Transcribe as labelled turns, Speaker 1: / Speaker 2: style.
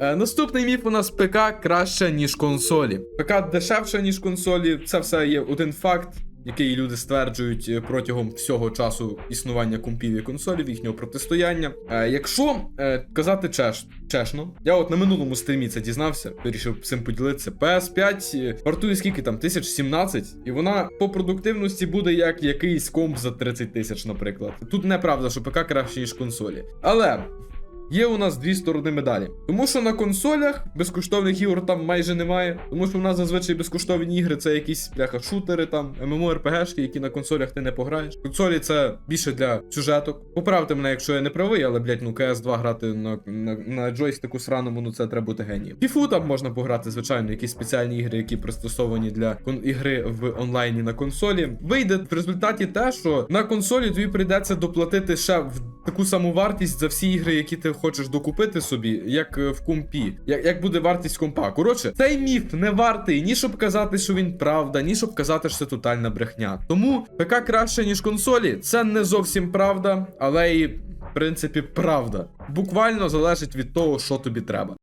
Speaker 1: Е, наступний міф у нас ПК краще, ніж консолі. ПК дешевше, ніж консолі. Це все є один факт. Який люди стверджують е, протягом всього часу існування компів і консолів, їхнього протистояння. Е, якщо казати чеш, чешно, я от на минулому стрімі це дізнався, вирішив цим поділитися. PS5 е, вартує скільки там, 1017, і вона по продуктивності буде як якийсь комп за 30 тисяч, наприклад. Тут неправда, що ПК краще, ніж консолі. Але Є у нас дві сторони медалі. Тому що на консолях безкоштовних ігор там майже немає. Тому що в нас зазвичай безкоштовні ігри це якісь бляха шутери, там MMORPG-шки, які на консолях ти не пограєш. Консолі це більше для сюжеток. Поправте мене, якщо я не правий, але блять, ну CS2 грати на, на, на джойстику сраному, ну це треба бути генієм. Фіфу там можна пограти, звичайно, якісь спеціальні ігри, які пристосовані для ігри в онлайні на консолі. Вийде в результаті те, що на консолі тобі прийдеться доплатити ще в таку саму вартість за всі ігри, які ти хочеш докупити собі, як е, в компі. Як, як буде вартість компа. Коротше, цей міф не вартий ні щоб казати, що він правда, ні щоб казати, що це тотальна брехня. Тому ПК краще, ніж консолі. Це не зовсім правда, але і в принципі правда. Буквально залежить від того, що тобі треба.